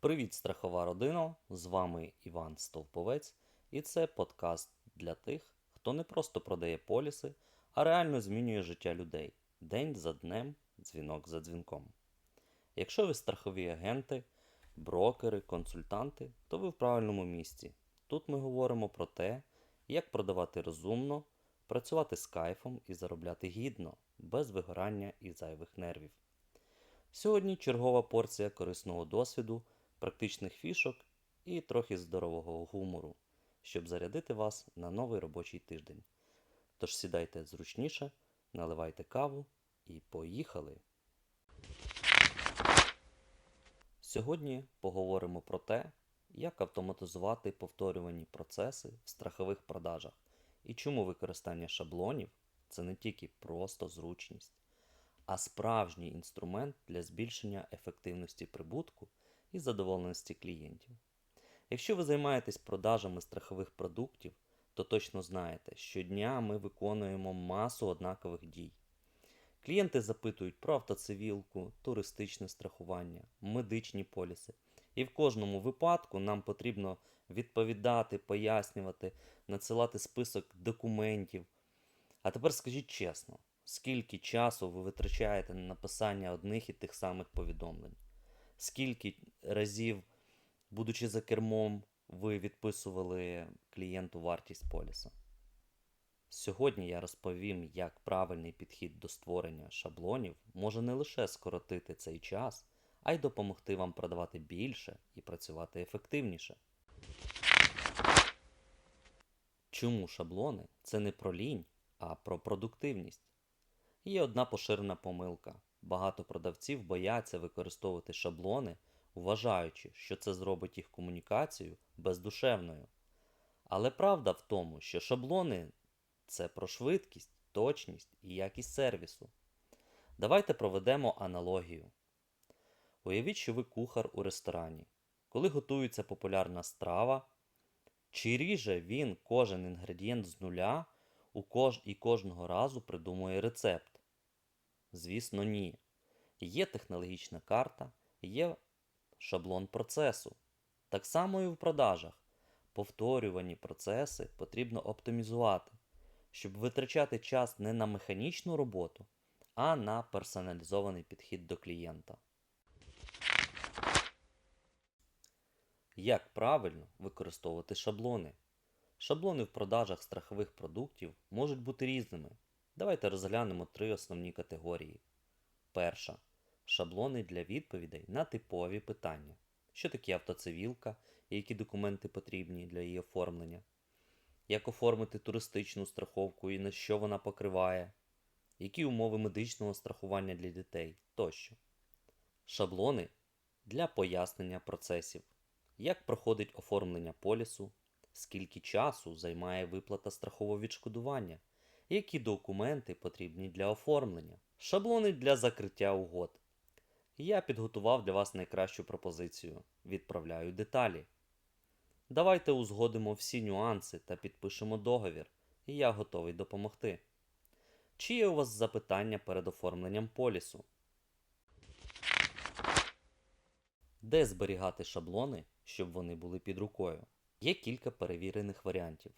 Привіт, страхова родина! З вами Іван Стовповець, і це подкаст для тих, хто не просто продає поліси, а реально змінює життя людей день за днем, дзвінок за дзвінком. Якщо ви страхові агенти, брокери, консультанти, то ви в правильному місці. Тут ми говоримо про те, як продавати розумно, працювати з кайфом і заробляти гідно, без вигорання і зайвих нервів. Сьогодні чергова порція корисного досвіду, практичних фішок і трохи здорового гумору, щоб зарядити вас на новий робочий тиждень. Тож сідайте зручніше, наливайте каву і поїхали! Сьогодні поговоримо про те, як автоматизувати повторювані процеси в страхових продажах і чому використання шаблонів це не тільки просто зручність, а справжній інструмент для збільшення ефективності прибутку і задоволеності клієнтів. Якщо ви займаєтесь продажами страхових продуктів, то точно знаєте, щодня ми виконуємо масу однакових дій. Клієнти запитують про автоцивілку, туристичне страхування, медичні поліси. І в кожному випадку нам потрібно відповідати, пояснювати, надсилати список документів. А тепер скажіть чесно, скільки часу ви витрачаєте на написання одних і тих самих повідомлень? Скільки разів, будучи за кермом, ви відписували клієнту вартість поліса? Сьогодні я розповім, як правильний підхід до створення шаблонів може не лише скоротити цей час, а й допомогти вам продавати більше і працювати ефективніше. Чому шаблони це не про лінь, а про продуктивність? Є одна поширена помилка. Багато продавців бояться використовувати шаблони, вважаючи, що це зробить їх комунікацію бездушевною. Але правда в тому, що шаблони це про швидкість, точність і якість сервісу. Давайте проведемо аналогію. Уявіть, що ви кухар у ресторані. Коли готується популярна страва, чи ріже він кожен інгредієнт з нуля у кож... і кожного разу придумує рецепт? Звісно, ні. Є технологічна карта, є шаблон процесу. Так само і в продажах. Повторювані процеси потрібно оптимізувати, щоб витрачати час не на механічну роботу, а на персоналізований підхід до клієнта. Як правильно використовувати шаблони? Шаблони в продажах страхових продуктів можуть бути різними. Давайте розглянемо три основні категорії. Перша шаблони для відповідей на типові питання. Що таке автоцивілка і які документи потрібні для її оформлення? Як оформити туристичну страховку і на що вона покриває? Які умови медичного страхування для дітей тощо. Шаблони для пояснення процесів. Як проходить оформлення полісу, скільки часу займає виплата страхового відшкодування, які документи потрібні для оформлення, шаблони для закриття угод. Я підготував для вас найкращу пропозицію. Відправляю деталі. Давайте узгодимо всі нюанси та підпишемо договір, і я готовий допомогти. Чи є у вас запитання перед оформленням полісу? Де зберігати шаблони, щоб вони були під рукою? Є кілька перевірених варіантів.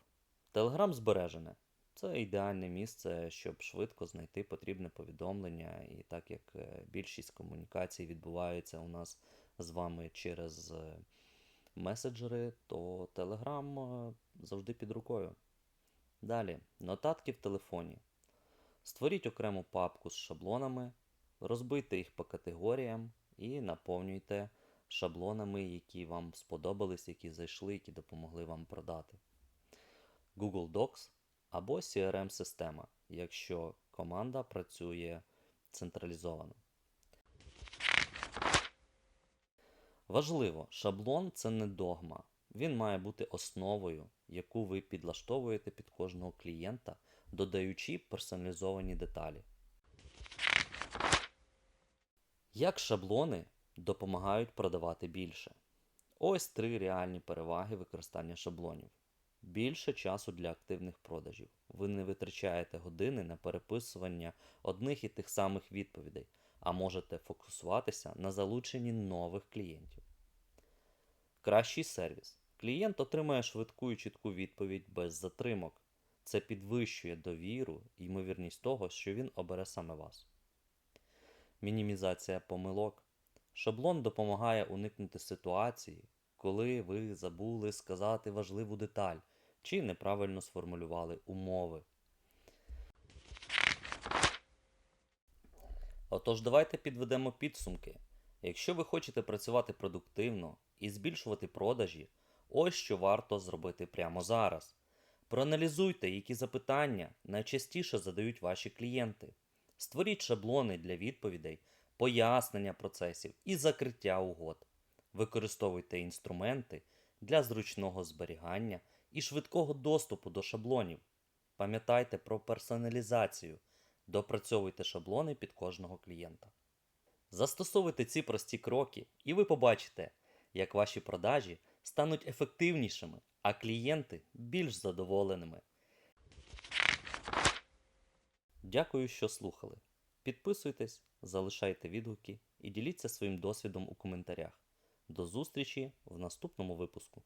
Telegram збережене. Це ідеальне місце, щоб швидко знайти потрібне повідомлення, і так як е, більшість комунікацій відбувається у нас з вами через е, меседжери, то Telegram е, завжди під рукою. Далі, нотатки в телефоні. Створіть окрему папку з шаблонами, розбийте їх по категоріям і наповнюйте шаблонами, які вам сподобались, які зайшли, які допомогли вам продати. Google Docs або CRM-система, якщо команда працює централізовано. Важливо, шаблон це не догма. Він має бути основою, яку ви підлаштовуєте під кожного клієнта, додаючи персоналізовані деталі. Як шаблони допомагають продавати більше? Ось три реальні переваги використання шаблонів. Більше часу для активних продажів. Ви не витрачаєте години на переписування одних і тих самих відповідей, а можете фокусуватися на залученні нових клієнтів. Кращий сервіс. Клієнт отримує швидку і чітку відповідь без затримок. Це підвищує довіру і ймовірність того, що він обере саме вас. Мінімізація помилок. Шаблон допомагає уникнути ситуації, коли ви забули сказати важливу деталь чи неправильно сформулювали умови. Отож, давайте підведемо підсумки. Якщо ви хочете працювати продуктивно і збільшувати продажі, ось що варто зробити прямо зараз. Проаналізуйте, які запитання найчастіше задають ваші клієнти. Створіть шаблони для відповідей, пояснення процесів і закриття угод. Використовуйте інструменти для зручного зберігання і швидкого доступу до шаблонів. Пам'ятайте про персоналізацію. Допрацьовуйте шаблони під кожного клієнта. Застосовуйте ці прості кроки, і ви побачите, як ваші продажі стануть ефективнішими, а клієнти більш задоволеними. Дякую, що слухали. Підписуйтесь, залишайте відгуки і діліться своїм досвідом у коментарях. До зустрічі в наступному випуску.